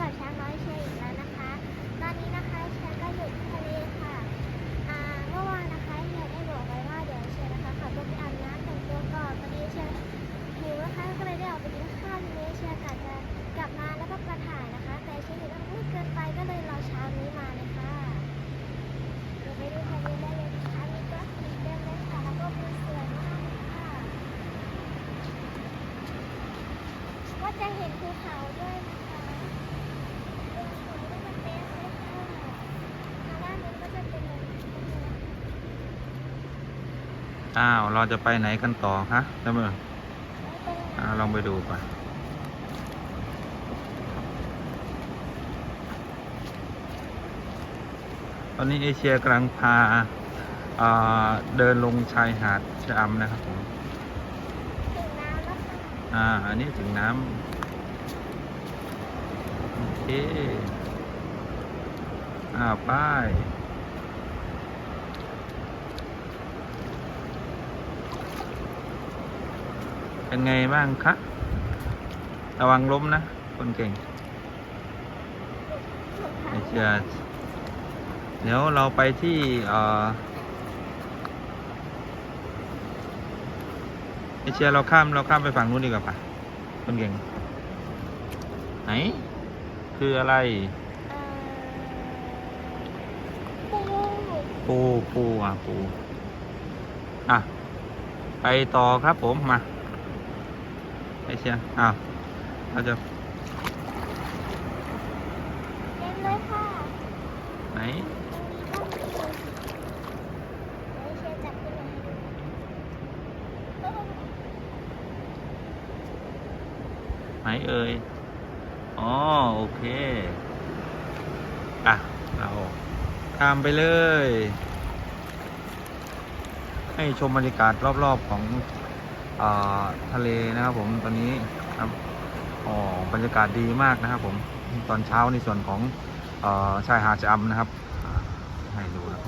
กับช้างน้อยเชยอีกแล้วนะคะ ตอนนี้นะคะเชยก็อยู่ที่ทะเลค่ะอ่าเมื่อวานนะคะเชียได้บอกไว้ว่าเดี๋ยวเชยนะคะขับรถไปอาบน้ำแต่งตัวก่อนพอดีเชยหิวนะคะก็เลยได้ออกไปกินข้าวทีนี้เชยกะจะกลับมาแล้วก็มาถ่ายนะคะ แต่เชยร์อยู่ตรงนี้เกินไปก็เลยรอเช้านี้มาเลยค่ะเดี๋ยวไปดูทะเลได้เลยนะคะมีตัวสีเต็มเลยค่ะแล้วก็มีสวยมากค่ะว่าจะเห็นภูเขาด้วยนะคะภูเขาก็จะเต็มเลยค่ะทางด้านนู้นก็จะเป็นแบบนี้นะคะ อ้าว เราจะไปไหนกันต่อคะท่านผู้ชมแล้วตรงอ่านั้นลองไปดูก่อนตอนนี้เอเชียกำลังพาอ่าเดินลงชายหาดชะอำนะครับผมอ่า อันนี้ถึงน้ำโอเค อ่า ป้าย เป็นไงบ้างคะ ระวังล้มนะ คนเก่งถึงทาเองเชียเดี๋ยวเราไปที่เอ่อเอเชียเราข้ามเราข้ามไปฝั่งนู้นดีกว่าปะคนเก่ง ไหน คืออะไรเอ่อปูปูปูอะปูอะไปต่อครับผมมา เอเชียอ้าวเราจะเต็มเลยค่ะไหนตรงนี้ก็มีเดี๋ยวเชียร์จับขึ้นมาให้ดูโอ้โหไหนเอ่ยอ๋อโอเค อะ เราข้ามไปเลย ให้ชมบรรยากาศรอบๆของอา ทะเลนะครับผมตอนนี้ครับอ๋อบรรยากาศดีมากนะครับผมตอนเช้าในส่วนของอชายหาดชะอำนะครับให้ดูนะ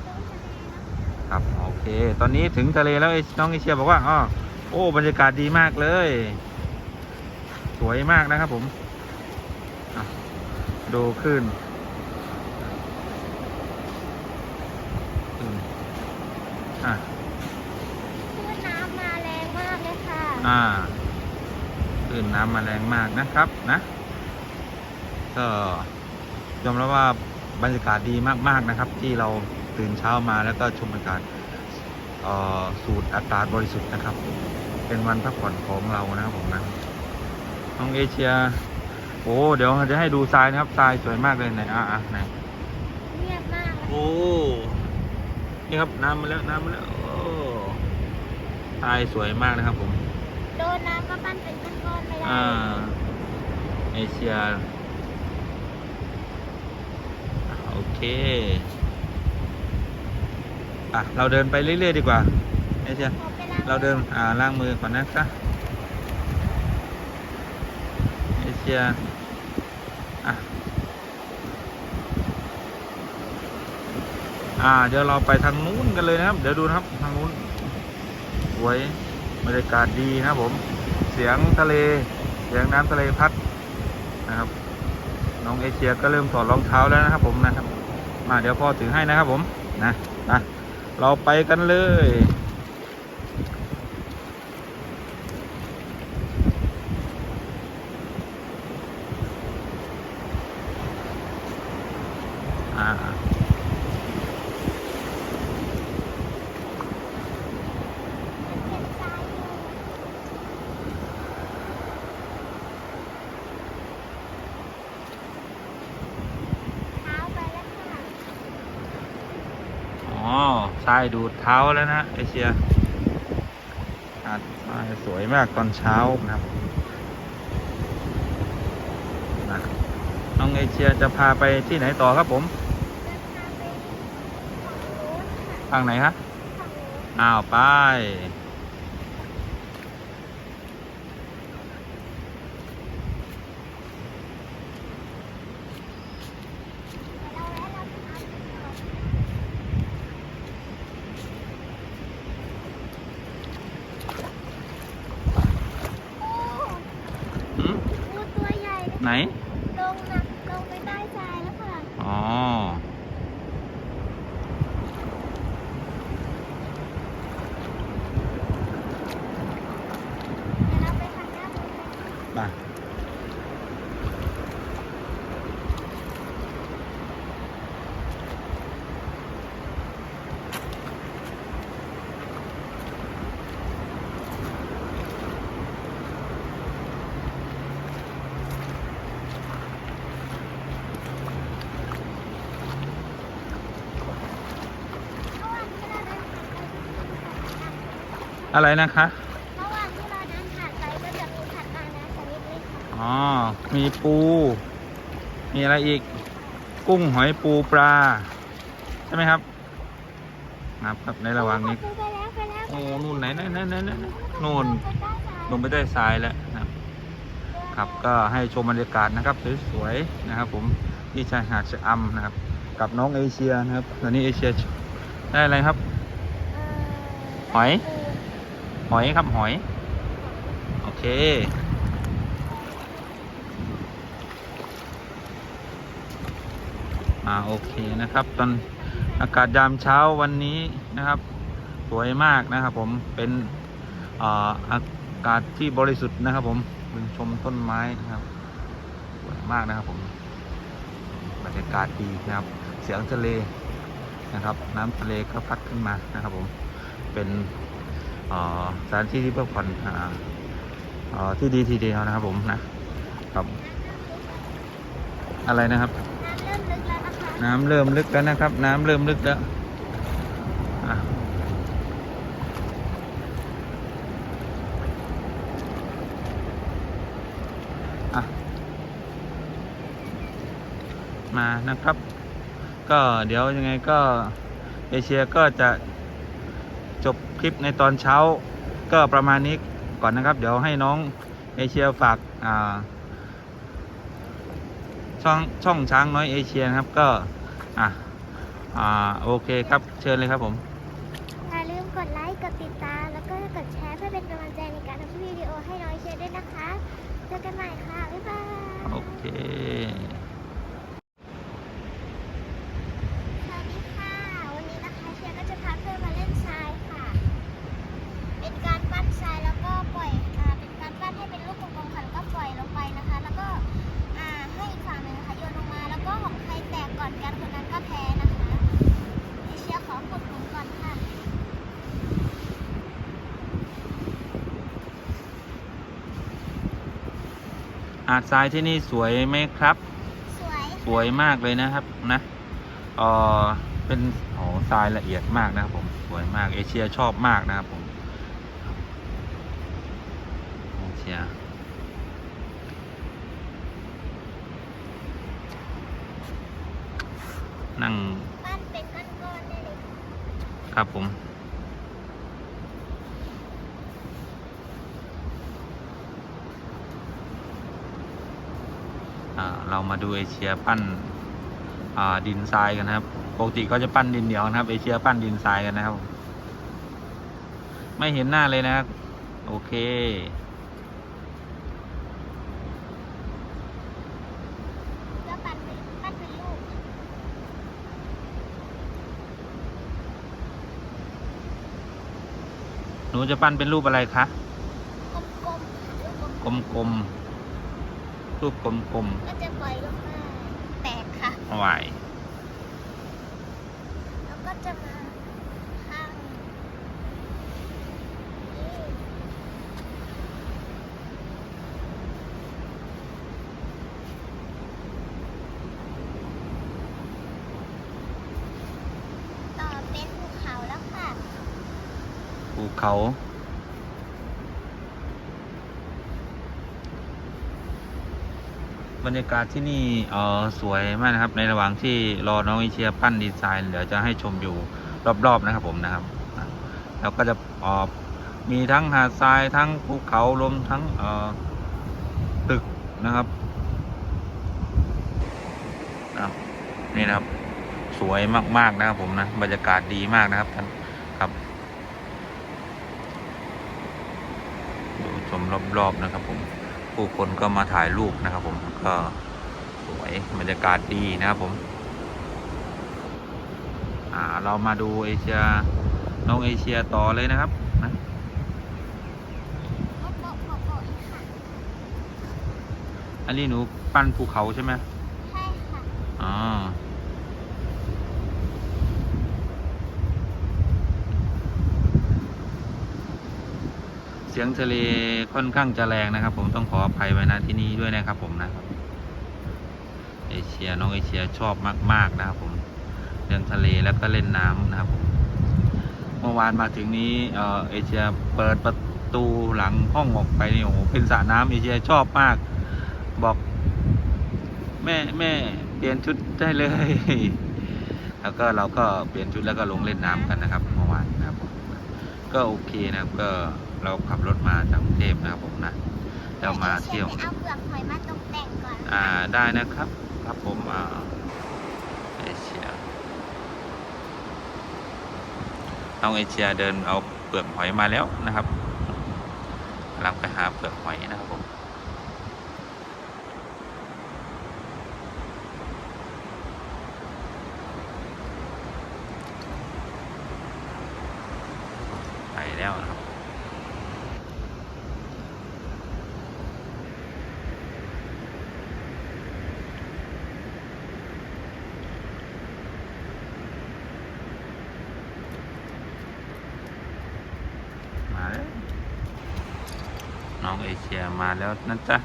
ครับโอเค ตอนนี้ถึงทะเลแล้วน้องเอเชียบอกว่าอ๋อโอ้บรรยากาศดีมากเลย สวยมากนะครับผมดูขึ้นอะ คลื่นน้ำมาแรงมากเลยค่ะ อ่าขึ้นน้ำมาแรงมากนะครับนะก็ยอมรับว่าบรรยากาศดีมากๆนะครับ ที่เราตื่นเช้ามาแล้วก็ชมบรรยากาศเอ่อสูดอากาศบริสุทธิ์นะครับ เป็นวันพักผ่อนของเรานะครับผมนะน้องเอเชีย โอ้เดี๋ยวจะให้ดูทรายนะครับทรายสวยมากเลยไหนอะอะไหนเงียบมากเลยโอ้นี่ครับน้ำมาแล้วน้ำมาแล้วโอ้ทรายสวยมากนะครับผมโดนน้ำก็ปั้นเป็นก้อนๆไม่ได้อ่า เอเชียอะโอเค อะ เราเดินไปเรื่อย ๆ ดีกว่า เอเชียขอไปล้างเราเดิน อ่า ล้างมือก่อนนะคะเอเชีย อะ อ่า เดี๋ยวเราไปทางนู้นกันเลยนะครับ เดี๋ยวดูนะครับ ทางนู้นสวย บรรยากาศดีนะผม เสียงทะเล เสียงน้ำทะเลพัดนะครับ น้องเอเชียก็เริ่มถอดรองเท้าแล้วนะครับผมนะครับ มาเดี๋ยวพ่อถือให้นะครับผมนะนะเราไปกันเลย อ่า เป็นทรายอยู่เท้าไปแล้วค่ะ อ๋อ ทรายดูดเท้าแล้วนะเอเชียหาดทรายสวยมากตอนเช้านะครับนะน้องเอเชียจะพาไปที่ไหนต่อครับผมทางไหนฮะอ้าวไป เราแวะเราทำก่อนโอ้ หืม งูตัวใหญ่เลย ไหน ลงนะลงใต้ทรายแล้วค่ะ อ๋อ เดี๋ยวเราไปทางด้านนู้นกัน มา อะไรนะคะระหว่างที่เราเดินผ่านไปก็จะมีผักอานาชนิดเล็กค่ะอ๋อ มีปู มีอะไรอีก กุ้งหอยปูปลา ใช่ไหมครับนะครับในระหว่างนี้ ไปแล้วไปแล้วโอ้นู่นไหนไหนไหนไหนไหนนู่น ไปใต้ทรายลงไปได้ทรายแล้วนะครับครับก็ให้ชมบรรยากาศนะครับสวยๆนะครับ ผมที่ชายหาดชะอำนะครับ กับน้องเอเชียนะครับตอนนี้เอเชียได้อะไรครับ เอ่อหอย หอยครับหอย โอเค อ่าโอเคนะครับ ตอนอากาศยามเช้าวันนี้นะครับ สวยมากนะครับผมเป็นอ่าอากาศที่บริสุทธิ์นะครับ ผมเชมต้นไม้นะครับสวยมากนะครับผมบรรยากาศดีนะครับ เสียงทะเลนะครับ น้ำทะเลก็พัดขึ้นมานะครับผมเป็น สถานที่ที่พักผ่อนอ่าอ่าที่ดีทีเดียวนะครับผมนะครับ อะไรนะครับน้ำเริ่มลึกแล้วนะคะน้ำเริ่มลึกแล้วนะครับ น้ำเริ่มลึกแล้วมานะครับ ก็เดี๋ยวยังไงก็เอเชียก็จะ คลิปในตอนเช้าก็ประมาณนี้ก่อนนะครับ เดี๋ยวให้น้องเอเชียฝากอ่าช่องช่องช้างน้อยเอเชียนะครับก็อะอ่าโอเคครับเชิญเลยครับผมอย่าลืมกดไลค์กดติดตาม แล้วก็กดแชร์เพื่อเป็นกำลังใจในการทำวิดีโอให้น้อยเชียร์ด้วยนะคะเจอกันใหม่ค่ะบ๊ายบายโอเค สวัสดีค่ะ วันนี้นะคะเชียร์ก็จะพาเพื่อนมาเล่นทรายค่ะ เป็นการปั้นทรายแล้วก็ปล่อยอ่าเป็นการปั้นให้เป็นลูกกลมๆค่ะแล้วก็ปล่อยลงไปนะคะ แล้วก็อ่าให้อีกฝั่งหนึ่งค่ะโยนลงมา แล้วก็ของใครแตกก่อนกันคนนั้นก็แพ้นะคะเอเชียขอกดหมุนก่อนค่ะ หาดทรายที่นี่สวยไหมครับ สวยสวยมากเลยนะครับนะเออเป็นโอ้ทรายละเอียดมากนะครับผมสวยมากเอเชียชอบมากนะครับผมเอเชียนั่งปั้นเป็นก้อนๆได้เลยค่ะครับผม เรามาดูเอเชียปั้นอ่าดินทรายกันนะครับ ปกติก็จะปั้นดินเหนียวนะครับ เอเชียปั้นดินทรายกันนะครับ ไม่เห็นหน้าเลยนะครับ โอเคแล้วปั้นเป็นปั้นเป็นลูกหนูจะปั้นเป็นรูปอะไรคะ กลมๆลูกกลมกลมๆ รูปกลมๆก็จะปล่อยลงมาแตกค่ะๆไหวแล้วก็จะมาข้างนี้ต่อเป็นภูเขาแล้วค่ะ ภูเขา บรรยากาศที่นี่เออสวยมากนะครับ ในระหว่างที่รอน้องเอเชียปั้นดีไซน์เดี๋ยวจะให้ชมอยู่รอบๆนะครับผมนะครับแล้วก็จะออมีทั้งหาดทรายทั้งภูเขารวมทั้งเออตึกนะครับนะครับนี่นะครับ สวยมากๆนะครับผมนะบรรยากาศดีมากนะครับท่านครับดูชมรอบๆนะครับผม ผู้คนก็มาถ่ายรูปนะครับผมก็สวยบรรยากาศดีนะครับผมอ่าเรามาดูเอเชียน้องเอเชียต่อเลยนะครับนะโป๊ะโป๊ะโป๊ะโป๊ะค่ะอันนี้หนูปั้นภูเขาใช่ไหม ใช่ค่ะ อ๋อ เสียงทะเลค่อนข้างจะแรงนะครับ ผมต้องขออภัยไว้นะที่นี้ด้วยนะครับ ผมนะเอเชียน้องเอเชียชอบมาก ๆ นะครับผมเรื่องทะเลแล้วก็เล่นน้ำนะครับผมเมื่อวานมาถึงนี้เอเอเชียเปิดประตูหลังห้องออกไปนี่โอ้โหเป็นสระน้ำเอเชียชอบมาก บอกแม่แม่เปลี่ยนชุดได้เลย แล้วก็เราก็เปลี่ยนชุดแล้วก็ลงเล่นน้ำกันนะครับ เมื่อวานนะครับ ก็โอเคนะครับ ก็เราขับรถมาจากกรุงเทพนะครับผมนะเรามาเที่ยวเอาเปลือกหอยมาตกแต่งก่อนอ่าได้นะครับครับผมอ่าเอเชียน้องเอเชียเดินเอาเปลือกหอยมาแล้วนะครับกำลังไปหาเปลือกหอยนะครับผม แล้วนะครับมาแล้วน้องเอเชียมาแล้วนะจ๊ะ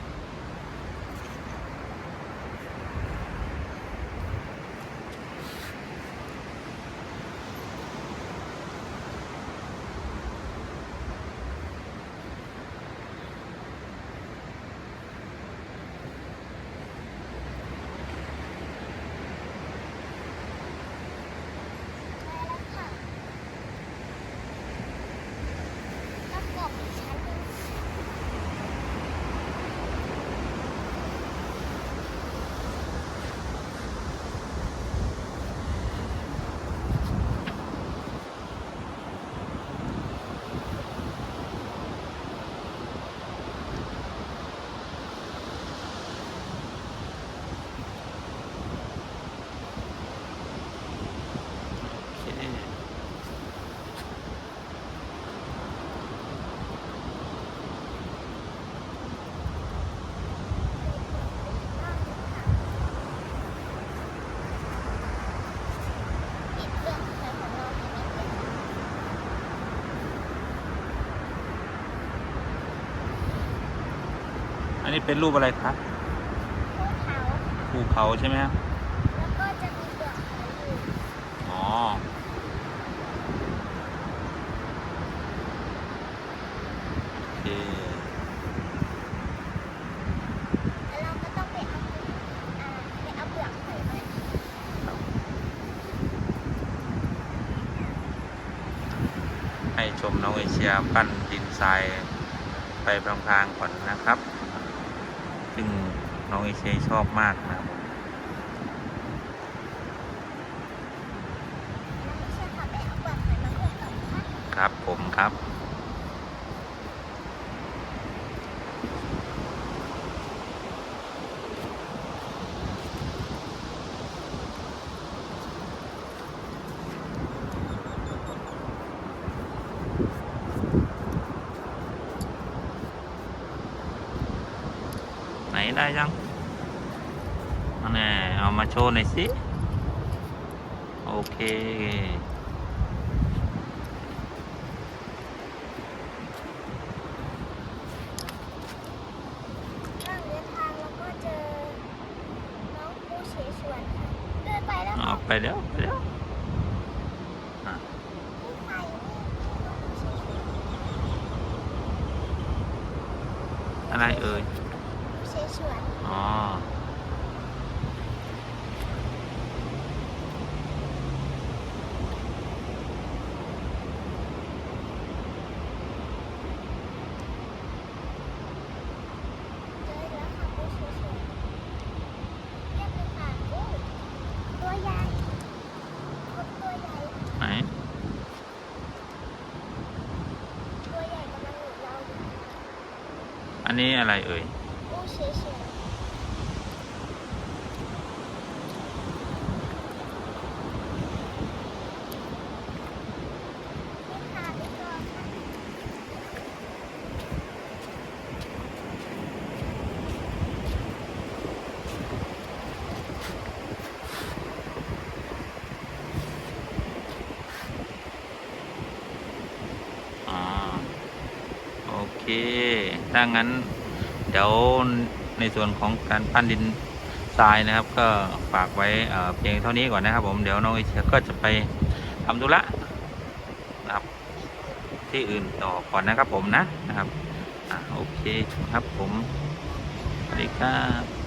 แล้วกบอีกชั้นหนึ่ง โอเค ปิดเปลือกหอยของเราให้นิดนึง อั นนี้เป็นรูปอะไรคะภูเขาภูเขาใช่ไหมครับแล้วก็จะมีเปลือกหอยอยู่อ๋อ โอเค แล้วเราก็ต้องไปเอาอ่าไปเอาเปลือกหอยมาให้ชมน้องเอเชียปั้นดินทรายไปพลางๆก่อนนะครับ น้องเอเชยชอบมากนะครับผมครับผมครับไหนได้ยัง มาโชว์หน่อยสิ โอเคระหว่างเดินทางเราก็เจอ น้องปูเฉฉวนค่ะเดินไปแล้วออกไปแล้วไปแล้วอะนี่ใครนี่น้องปูเฉฉวนอะไรเอ่ย ปูเฉฉวน อ๋อ เจอแล้วค่ะปูเฉฉวนเรียกเลยค่ะโอ้ตัวใหญ่กบตัวใหญ่ ไหน ตัวใหญ่กำลังหนุนเราอยู่ อั นี้อะไรเอ่ยปูเฉฉวน เค ถ้างั้น เดี๋ยวในส่วนของการปั้นดินทรายนะครับ ก็ฝากไว้เพียงเท่านี้ก่อนนะครับ ผมเดี๋ยวน้องเอเชียก็จะไปทำธุระนะครับ ที่อื่นต่อก่อนนะครับผมนะนะครับอโอเคครับผมสวัสดีครับ